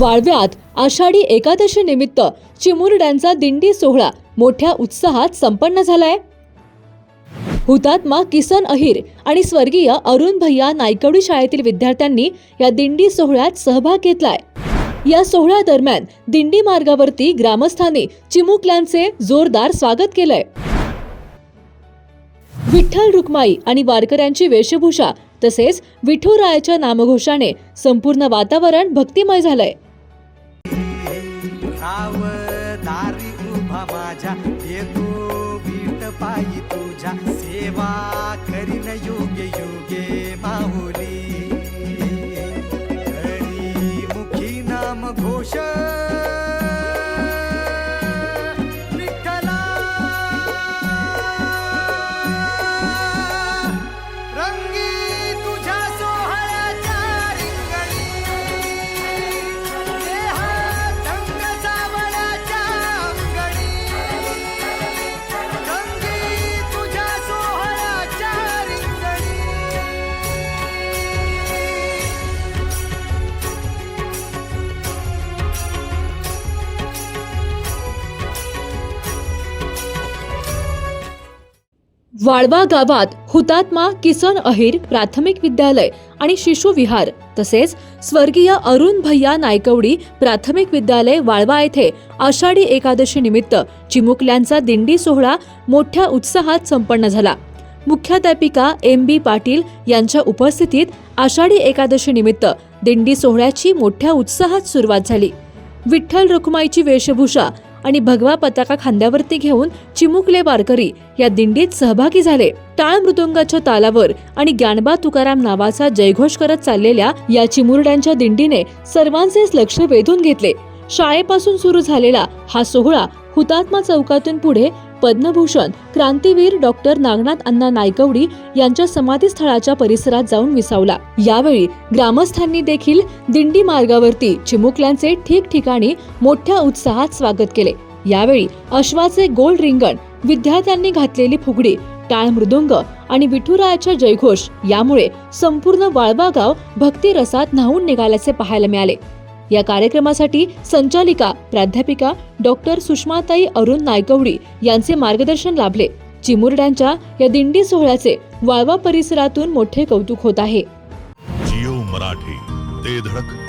वाळव्यात आषाढी एकादशी निमित्त चिमुरड्यांचा दिंडी सोहळा मोठ्या उत्साहात संपन्न झालाय. हुतात्मा किसन अहिर आणि स्वर्गीय अरुण भैया नायकवडी शाळेतील विद्यार्थ्यांनी या दिंडी सोहळ्यात सहभाग घेतलाय. या सोहळ्यादरम्यान दिंडी मार्गावरती ग्रामस्थांनी चिमुकल्यांचे जोरदार स्वागत केलंय. विठ्ठल रुक्माई आणि वारकऱ्यांची वेशभूषा तसेच विठुरायाच्या नामघोषाने संपूर्ण वातावरण भक्तिमय झालंय. राव दारी उभा माझ्या. येतो बीट पायी तुझ्या. सेवा करीन योग्य योगे माहुली हरी मुखी नाम घोष वाळवा गावात हुतात्मा किसन अहिर प्राथमिक विद्यालय आणि शिशु विहार तसेच स्वर्गीय अरुण भैया नायकवडी प्राथमिक विद्यालय वाळवा येथे आषाढी एकादशी निमित्त चिमुकल्यांचा दिंडी सोहळा मोठ्या उत्साहात संपन्न झाला. मुख्याध्यापिका एम बी पाटील यांच्या उपस्थितीत आषाढी एकादशी निमित्त दिंडी सोहळ्याची मोठ्या उत्साहात सुरुवात झाली. विठ्ठल रुक्माईची वेशभूषा आणि भगवा पताका खांद्यावरती घेऊन चिमुकले वारकरी या दिंडीत सहभागी झाले. टाळ मृदुंगाच्या तालावर आणि ज्ञानबा तुकाराम नावाचा जयघोष करत चाललेल्या या चिमुरड्यांच्या दिंडीने सर्वांचेच लक्ष वेधून घेतले. शाळेपासून सुरू झालेला हा सोहळा हुतात्मा चौकातून पुढे पद्मभूषण क्रांतीवीर डॉक्टर नागनाथ अण्णा नायकवडी यांच्या समाधीस्थळाच्या परिसरात जाऊन विसावला. यावेळी ग्रामस्थांनी देखील दिंडी मार्गावरती चिमुकल्यांचे ठिकठिकाणी मोठ्या उत्साहात स्वागत केले. यावेळी अश्वाचे गोल रिंगण विद्यार्थ्यांनी घातलेली फुगडी टाळ मृदुंग आणि विठुरायाच्या जयघोष यामुळे संपूर्ण वाळवा गाव भक्ती रसात न्हावून निघाल्याचे पाहायला मिळाले. या कार्यक्रमासाठी संचालिका प्राध्यापिका डॉक्टर सुषमाताई अरुण नायकवडी यांचे मार्गदर्शन लाभले. चिमुरड्यांच्या या दिंडी सोहळ्याचे वाळवा परिसरातून मोठे कौतुक होत आहे. जिओ मराठी ते धडक.